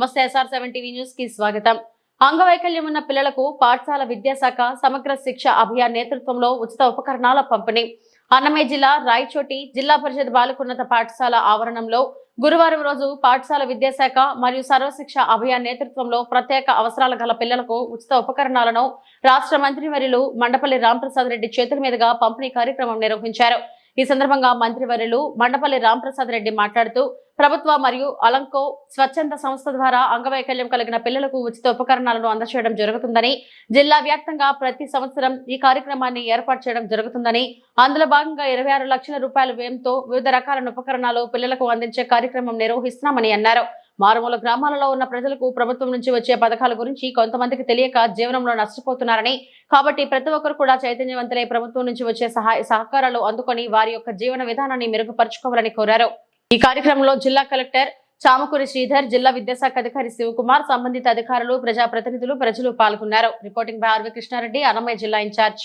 నమస్తే SR seven TV న్యూస్కి స్వాగతం. అంగవైకల్యం ఉన్న పిల్లలకు పాఠశాల విద్యాశాఖ సమగ్ర శిక్ష అభియాన్ నేతృత్వంలో ఉచిత ఉపకరణాల పంపిణీ. అన్నమయ్య జిల్లా రాయచోటి జిల్లా పరిషత్ బాలకున్నత పాఠశాల ఆవరణంలో గురువారం రోజు పాఠశాల విద్యాశాఖ మరియు సర్వశిక్ష అభియాన్ నేతృత్వంలో ప్రత్యేక అవసరాల గల పిల్లలకు ఉచిత ఉపకరణాలను రాష్ట్ర మంత్రివర్యులు మండపల్లి రాంప్రసాద్ రెడ్డి చేతుల మీదుగా పంపిణీ కార్యక్రమం నిర్వహించారు. ఈ సందర్భంగా మంత్రివర్యులు మండపల్లి రాంప్రసాద్ రెడ్డి మాట్లాడుతూ ప్రభుత్వ మరియు అలంకో స్వచ్ఛంద సంస్థ ద్వారా అంగవైకల్యం కలిగిన పిల్లలకు ఉచిత ఉపకరణాలను అందచేయడం జరుగుతుందని జిల్లా వ్యాప్తంగా ప్రతి సంవత్సరం ఈ కార్యక్రమాన్ని ఏర్పాటు చేయడం జరుగుతుందని అందులో భాగంగా ఇరవై ఆరు లక్షల రూపాయల వ్యయంతో వివిధ రకాల ఉపకరణాలు పిల్లలకు అందించే కార్యక్రమం నిర్వహిస్తున్నామని అన్నారు. మారుమూల గ్రామాలలో ఉన్న ప్రజలకు ప్రభుత్వం నుంచి వచ్చే పథకాల గురించి కొంతమందికి తెలియక జీవనంలో నష్టపోతున్నారని. కాబట్టి ప్రతి ఒక్కరు కూడా చైతన్యవంతులై ప్రభుత్వం నుంచి వచ్చే సహాయ సహకారాలు అందుకొని వారి యొక్క జీవన విధానాన్ని మెరుగుపరుచుకోవాలని కోరారు. ఈ కార్యక్రమంలో జిల్లా కలెక్టర్ చామకూరి శ్రీధర్ జిల్లా విద్యాశాఖ అధికారి శివకుమార్ సంబంధిత అధికారులు ప్రజాప్రతినిధులు ప్రజలు పాల్గొన్నారు. Reporting by RV Krishna Reddy Annamayya జిల్లా ఇన్ఛార్జ్.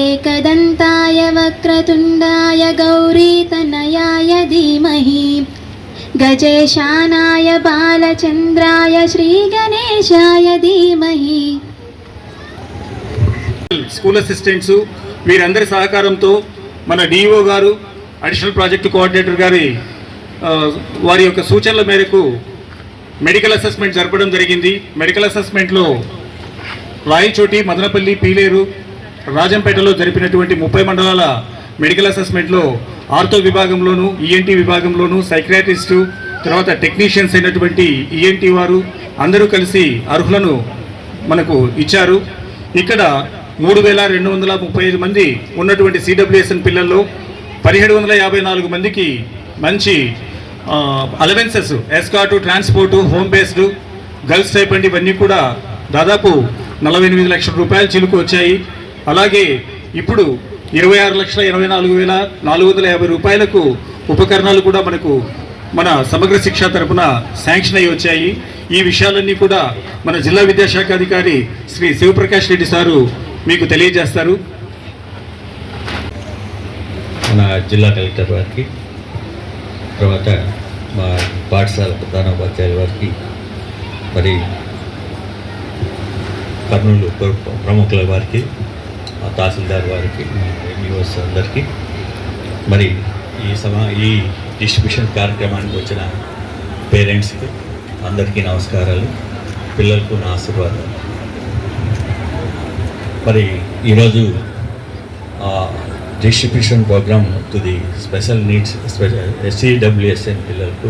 एकदन्ताय वक्रतुण्डाय गौरीतनयाय धीमहि गजेशानाय बालचन्द्राय श्रीगणेशाय धीमहि స్కూల్ అసిస్టెంట్స్ వీరందరి సహకారంతో మన డిఈఓ గారు అడిషనల్ ప్రాజెక్ట్ కోఆర్డినేటర్ గారి ఆ, వారి యొక్క సూచనల మేరకు మెడికల్ అసెస్మెంట్ జరపడం జరిగింది మెడికల్ అసెస్మెంట్లో రాయచోటి మదనపల్లి పీలేరు రాజంపేటలో జరిపినటువంటి ముప్పై మండలాల మెడికల్ అసెస్మెంట్లో ఆర్థో విభాగంలోను ఈఎన్టీ విభాగంలోను సైక్రాటిస్టు తర్వాత టెక్నీషియన్స్ అయినటువంటి ఈఎన్టీ వారు అందరూ కలిసి అర్హులను మనకు ఇచ్చారు. ఇక్కడ మూడు వేల రెండు వందల ముప్పై ఐదు మంది ఉన్నటువంటి సిడబ్ల్యూఎస్ఎన్ పిల్లల్లో పదిహేడు వందల యాభై నాలుగు మందికి మంచి allowances escort transport home based girls type ఇవన్నీ కూడా దాదాపు నలభై ఎనిమిది లక్షల రూపాయలు చిలుకు వచ్చాయి. అలాగే ఇప్పుడు ఇరవై ఆరు లక్షల ఇరవై నాలుగు వేల నాలుగు వందల యాభై రూపాయలకు ఉపకరణాలు కూడా మనకు మన సమగ్ర శిక్ష తరపున శాంక్షన్ అయి వచ్చాయి. ఈ విషయాలన్నీ కూడా మన జిల్లా విద్యాశాఖ అధికారి శ్రీ శివప్రకాష్ రెడ్డి సారు మీకు తెలియజేస్తారు. మన జిల్లా కలెక్టర్ వారికి తర్వాత మా పాఠశాల ప్రధానోపాధ్యాయుల వారికి మరి కర్నూలు ప్రముఖుల వారికి తహసీల్దార్ వారికి మా ఎంఈఓస్ అందరికీ. మరి ఈ సమా ఈ డిస్ట్రిబ్యూషన్ కార్యక్రమానికి వచ్చిన పేరెంట్స్కి అందరికీ నమస్కారాలు పిల్లలకు నా ఆశీర్వాదాలు. మరి ఈరోజు distribution programme to the special needs special SCWSN పిల్లలకు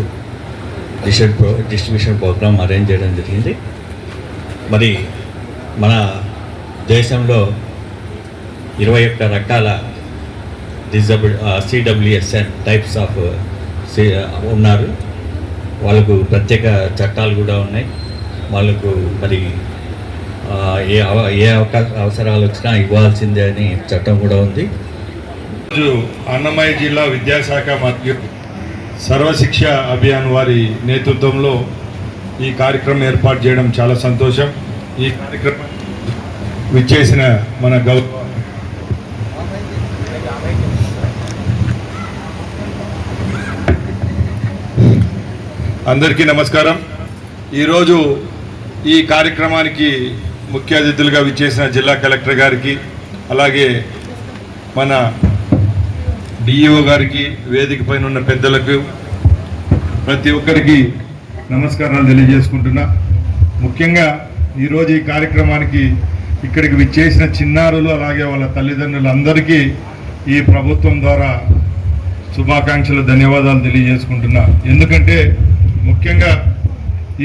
distribu pro distribution programme arrange చేయడం జరిగింది. మరి మన దేశంలో ఇరవై ఒక్క రకాల డిజబుల్ సిడబ్ల్యూఎస్ఎన్ టైప్స్ ఆఫ్ ఉన్నారు. వాళ్ళకు ప్రత్యేక చట్టాలు కూడా ఉన్నాయి. వాళ్ళకు మరి ఏ అవ- ఏ అవకాశ అవసరాలు వచ్చినా ఇవ్వాల్సిందే అని చట్టం కూడా ఉంది. రోజు అన్నమయ్య జిల్లా విద్యాశాఖ మరియు సర్వశిక్ష అభియాన్ వారి నేతృత్వంలో ఈ కార్యక్రమం ఏర్పాటు చేయడం చాలా సంతోషం. ఈ కార్యక్రమం విచ్చేసిన మన గౌరవ అందరికీ నమస్కారం. ఈరోజు ఈ కార్యక్రమానికి ముఖ్య అతిథులుగా విచ్చేసిన జిల్లా కలెక్టర్ గారికి అలాగే మన డిఈఓ గారికి వేదిక పైన ఉన్న పెద్దలకు ప్రతి ఒక్కరికి నమస్కారాలు తెలియజేసుకుంటున్నా. ముఖ్యంగా ఈరోజు ఈ కార్యక్రమానికి ఇక్కడికి విచ్చేసిన చిన్నారులు అలాగే వాళ్ళ తల్లిదండ్రులందరికీ ఈ ప్రభుత్వం ద్వారా శుభాకాంక్షలు ధన్యవాదాలు తెలియజేసుకుంటున్నా. ఎందుకంటే ముఖ్యంగా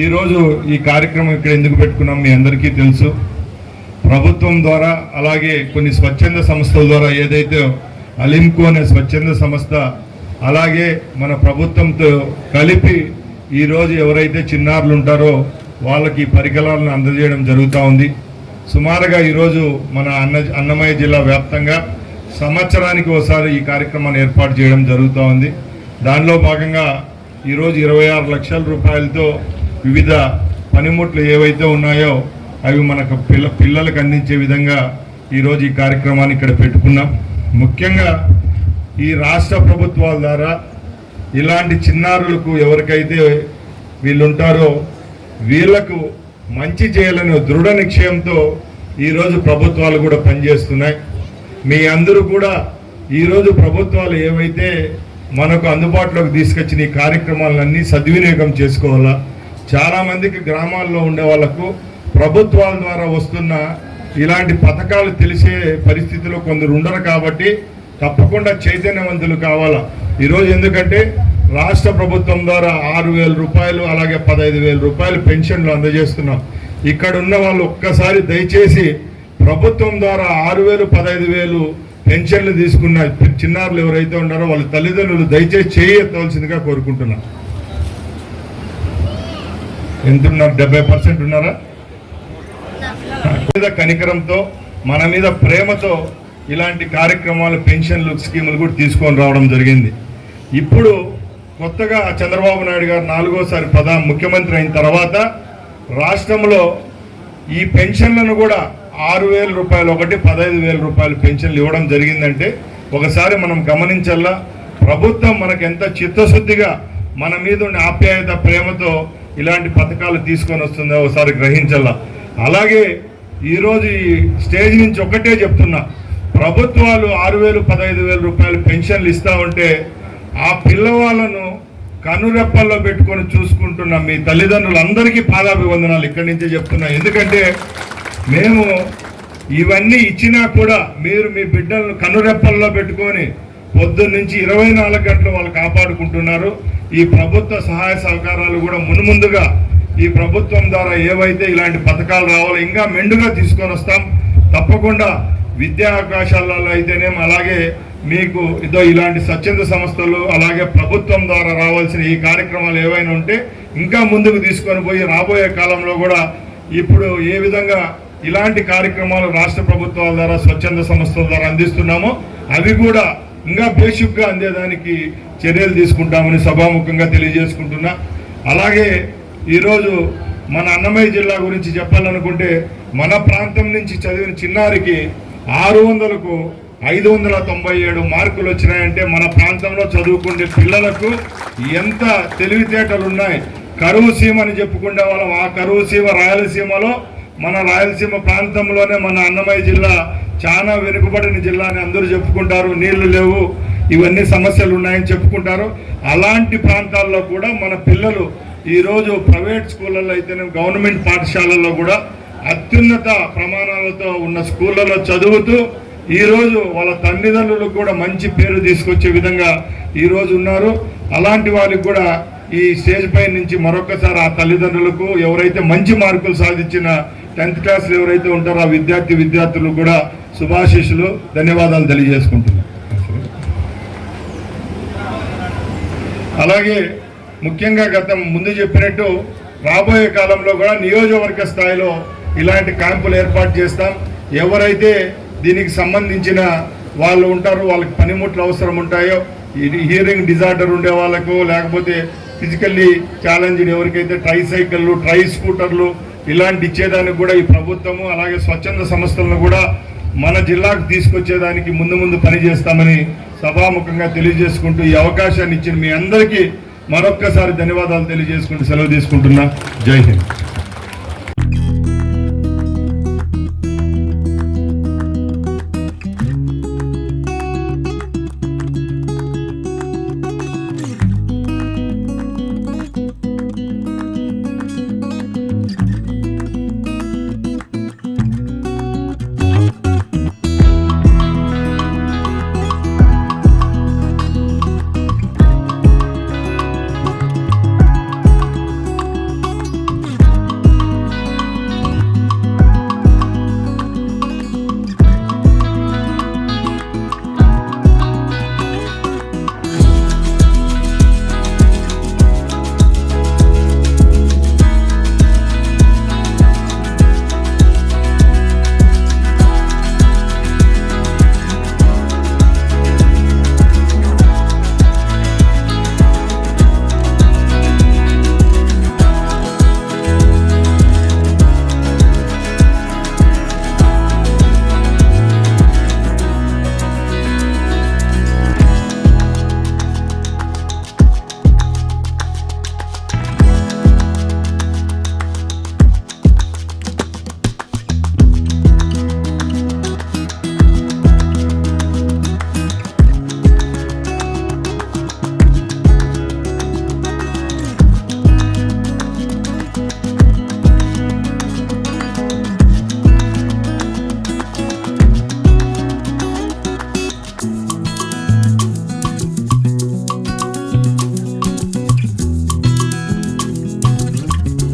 ఈరోజు ఈ కార్యక్రమం ఇక్కడ ఎందుకు పెట్టుకున్నాం మీ అందరికీ తెలుసు. ప్రభుత్వం ద్వారా అలాగే కొన్ని స్వచ్ఛంద సంస్థల ద్వారా ఏదైతే అలింకో అనే స్వచ్ఛంద సంస్థ అలాగే మన ప్రభుత్వంతో కలిపి ఈరోజు ఎవరైతే చిన్నారులు ఉంటారో వాళ్ళకి పరికరాలను అందజేయడం జరుగుతూ ఉంది. సుమారుగా ఈరోజు మన అన్న అన్నమయ్య జిల్లా వ్యాప్తంగా సంవత్సరానికి ఒకసారి ఈ కార్యక్రమాన్ని ఏర్పాటు చేయడం జరుగుతూ ఉంది. దానిలో భాగంగా ఈరోజు ఇరవై ఆరు లక్షల రూపాయలతో వివిధ పనిముట్లు ఏవైతే ఉన్నాయో అవి మనకు పిల్ల పిల్లలకు అందించే విధంగా ఈరోజు ఈ కార్యక్రమాన్ని ఇక్కడ పెట్టుకున్నాం. ముఖ్యంగా ఈ రాష్ట్ర ప్రభుత్వాల ద్వారా ఇలాంటి చిన్నారులకు ఎవరికైతే వీళ్ళుంటారో వీళ్ళకు మంచి చేయాలనే దృఢ నిశ్చయంతో ఈరోజు ప్రభుత్వాలు కూడా పనిచేస్తున్నాయి. మీ అందరూ కూడా ఈరోజు ప్రభుత్వాలు ఏవైతే మనకు అందుబాటులోకి తీసుకొచ్చిన ఈ కార్యక్రమాలన్నీ సద్వినియోగం చేసుకోవాలా? చాలామందికి గ్రామాల్లో ఉండే వాళ్ళకు ప్రభుత్వాల ద్వారా వస్తున్న ఇలాంటి పథకాలు తెలిసే పరిస్థితిలో కొందరు ఉండరు కాబట్టి తప్పకుండా చైతన్యవంతులు కావాలా? ఈరోజు ఎందుకంటే రాష్ట్ర ప్రభుత్వం ద్వారా ఆరు వేల రూపాయలు అలాగే పదహైదు రూపాయలు పెన్షన్లు అందజేస్తున్నాం. ఇక్కడ ఉన్న వాళ్ళు ఒక్కసారి దయచేసి ప్రభుత్వం ద్వారా ఆరు వేలు పదహైదు వేలు పెన్షన్లు తీసుకున్న చిన్నారులు ఎవరైతే ఉన్నారో వాళ్ళ తల్లిదండ్రులు దయచేసి చేయెత్తవలసిందిగా కోరుకుంటున్నా. ఎంత ఉన్నారు డెబ్బై పర్సెంట్ ఉన్నారా? మీద కనికరంతో మన మీద ప్రేమతో ఇలాంటి కార్యక్రమాలు పెన్షన్లు స్కీములు కూడా తీసుకొని రావడం జరిగింది. ఇప్పుడు కొత్తగా చంద్రబాబు నాయుడు గారు నాలుగోసారి ప్రధాన ముఖ్యమంత్రి అయిన తర్వాత రాష్ట్రంలో ఈ పెన్షన్లను కూడా ఆరు వేల రూపాయలు ఒకటి పదహైదు వేల రూపాయలు పెన్షన్లు ఇవ్వడం జరిగిందంటే ఒకసారి మనం గమనించల్లా. ప్రభుత్వం మనకు ఎంత చిత్తశుద్ధిగా మన మీద ఉన్న ఆప్యాయత ప్రేమతో ఇలాంటి పథకాలు తీసుకొని వస్తుందో ఒకసారి గ్రహించాల అలాగే ఈరోజు ఈ స్టేజ్ నుంచి ఒకటే చెప్తున్నా. ప్రభుత్వాలు ఆరు వేలు పదహైదు వేల రూపాయలు పెన్షన్లు ఇస్తూ ఉంటే ఆ పిల్లవాళ్ళను కనురెప్పల్లో పెట్టుకొని చూసుకుంటున్న మీ తల్లిదండ్రులందరికీ పాదాభివందనాలు ఇక్కడి నుంచే చెప్తున్నా. ఎందుకంటే మేము ఇవన్నీ ఇచ్చినా కూడా మీరు మీ బిడ్డలను కనురెప్పల్లో పెట్టుకొని పొద్దున్న నుంచి ఇరవై నాలుగు గంటలు వాళ్ళు కాపాడుకుంటున్నారు. ఈ ప్రభుత్వ సహాయ సహకారాలు కూడా మునుముందుగా ఈ ప్రభుత్వం ద్వారా ఏవైతే ఇలాంటి పథకాలు రావాలో ఇంకా మెండుగా తీసుకొని వస్తాం. తప్పకుండా విద్యా అవకాశాలలో అయితేనేం అలాగే మీకు ఇదో ఇలాంటి స్వచ్ఛంద సంస్థలు అలాగే ప్రభుత్వం ద్వారా రావాల్సిన ఈ కార్యక్రమాలు ఏవైనా ఉంటే ఇంకా ముందుకు తీసుకొని పోయి రాబోయే కాలంలో కూడా ఇప్పుడు ఏ విధంగా ఇలాంటి కార్యక్రమాలు రాష్ట్ర ప్రభుత్వాల ద్వారా స్వచ్ఛంద సంస్థల ద్వారా అందిస్తున్నామో అవి కూడా ఇంకా బేసిక్గా అందేదానికి చర్యలు తీసుకుంటామని సభాముఖంగా తెలియజేసుకుంటున్నా. అలాగే ఈరోజు మన అన్నమయ్య జిల్లా గురించి చెప్పాలనుకుంటే మన ప్రాంతం నుంచి చదివిన చిన్నారికి ఆరు వందలకు ఐదు వందల తొంభై ఏడు మార్కులు వచ్చినాయంటే మన ప్రాంతంలో చదువుకునే పిల్లలకు ఎంత తెలివితేటలు ఉన్నాయి కరువు సీమ అని చెప్పుకునే వాళ్ళం. ఆ కరువు సీమ రాయలసీమలో మన రాయలసీమ ప్రాంతంలోనే మన అన్నమయ్య జిల్లా చాలా వెనుకబడిన జిల్లా అని అందరూ చెప్పుకుంటారు. నీళ్ళు లేవు. ఇవన్నీ సమస్యలు ఉన్నాయని చెప్పుకుంటారు. అలాంటి ప్రాంతాల్లో కూడా మన పిల్లలు ఈరోజు ప్రైవేట్ స్కూళ్ళల్లో అయితేనే గవర్నమెంట్ పాఠశాలల్లో కూడా అత్యున్నత ప్రమాణాలతో ఉన్న స్కూళ్ళలో చదువుతూ ఈరోజు వాళ్ళ తల్లిదండ్రులకు కూడా మంచి పేరు తీసుకొచ్చే విధంగా ఈరోజు ఉన్నారు. అలాంటి వాళ్ళకి కూడా ఈ స్టేజ్ పై నుంచి మరొకసారి ఆ తల్లిదండ్రులకు ఎవరైతే మంచి మార్కులు సాధించిన టెన్త్ క్లాస్లో ఎవరైతే ఉంటారో ఆ విద్యార్థి విద్యార్థులకు కూడా శుభాశీస్సులు ధన్యవాదాలు తెలియజేసుకుంటున్నాను అలాగే ముఖ్యంగా గత ముందు చెప్పినట్టు రాబోయే కాలంలో కూడా నియోజకవర్గ స్థాయిలో ఇలాంటి క్యాంపులు ఏర్పాటు చేస్తాం. ఎవరైతే దీనికి సంబంధించిన వాళ్ళు ఉంటారో వాళ్ళకి పనిముట్లు అవసరం ఉంటాయో ఇది హియరింగ్ డిజార్డర్ ఉండే వాళ్ళకు లేకపోతే ఫిజికల్లీ ఛాలెంజ్డ్ ఎవరికైతే ట్రై సైకిళ్ళు ట్రై స్కూటర్లు ఇలాంటి ఇచ్చేదానికి కూడా ఈ ప్రభుత్వము అలాగే స్వచ్ఛంద సంస్థలను కూడా మన జిల్లాకు తీసుకొచ్చేదానికి ముందు ముందు పనిచేస్తామని సభాముఖంగా తెలియజేసుకుంటూ ఈ అవకాశాన్ని ఇచ్చిన మీ అందరికీ మరొక్కసారి ధన్యవాదాలు తెలియజేసుకుంటూ సెలవు తీసుకుంటున్నా. జై హింద్.